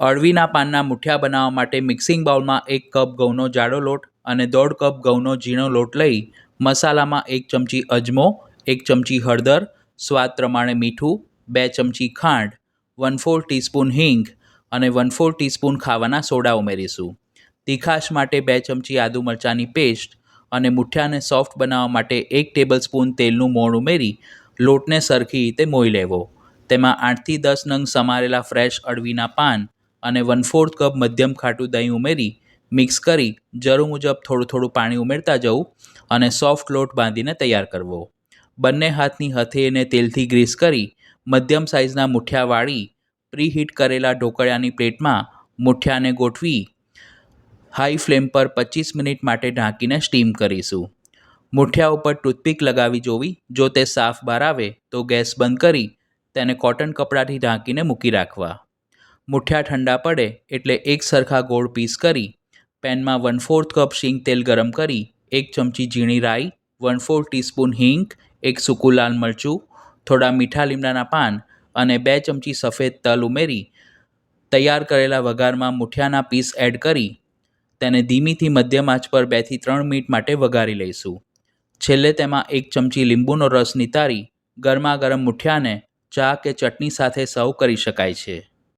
અળવીના પાનના મુઠિયા બનાવવા માટે મિક્સિંગ બાઉલમાં એક કપ ઘઉંનો જાડો લોટ અને દોઢ કપ ઘઉંનો ઝીણો લોટ લઈ મસાલામાં એક ચમચી અજમો, એક ચમચી હળદર, સ્વાદ પ્રમાણે મીઠું, બે ચમચી ખાંડ વન ફોર ટીસ્પૂન હિંગ અને વન ફોર ટીસ્પૂન ખાવાના સોડા ઉમેરીશું. તીખાશ માટે બે ચમચી આદુ મરચાંની પેસ્ટ અને મુઠિયાને સોફ્ટ બનાવવા માટે એક ટેબલસ્પૂન તેલનું મોણ ઉમેરી લોટને સરખી રીતે મોઈ લેવો. તેમાં આઠથી દસ નંગ સમારેલા ફ્રેશ અળવીના પાન અને વન ફોર્થ કપ મધ્યમ ખાટું દહીં ઉમેરી મિક્સ કરી, જરૂર મુજબ થોડું થોડું પાણી ઉમેરતા જવું અને સોફ્ટ લોટ બાંધીને તૈયાર કરવો. બંને હાથની હથેળીને તેલથી ગ્રીસ કરી, મધ્યમ સાઇઝના મુઠિયા વાળી પ્રીહીટ કરેલા ઢોકળિયાની પ્લેટમાં મુઠિયાને ગોઠવી હાઈ ફ્લેમ પર પચીસ મિનિટ માટે ઢાંકીને સ્ટીમ કરીશું. મુઠિયા ઉપર ટૂથપીક લગાવી જોવી, જો તે સાફ બહાર આવે તો ગેસ બંધ કરી, તેને કોટન કપડાથી ઢાંકીને મૂકી રાખવા. મુઠિયા ઠંડા પડે એટલે એક સરખા ગોળ પીસ કરી, પેનમાં વન ફોર્થ કપ શીંગ તેલ ગરમ કરી, એક ચમચી ઝીણી રાઈ વન ફોર ટીસ્પૂન હિંગ, એક સૂકું લાલ મરચું, થોડા મીઠા લીમડાના પાન અને બે ચમચી સફેદ તલ ઉમેરી, તૈયાર કરેલા વઘારમાં મુઠિયાના પીસ એડ કરી, તેને ધીમીથી મધ્યમ આંચ પર બેથી ત્રણ મિનિટ માટે વઘારી લઈશું. છેલ્લે તેમાં એક ચમચી લીંબુનો રસ નિતારી ગરમા ગરમ મુઠિયાને ચા કે ચટણી સાથે સર્વ કરી શકાય છે.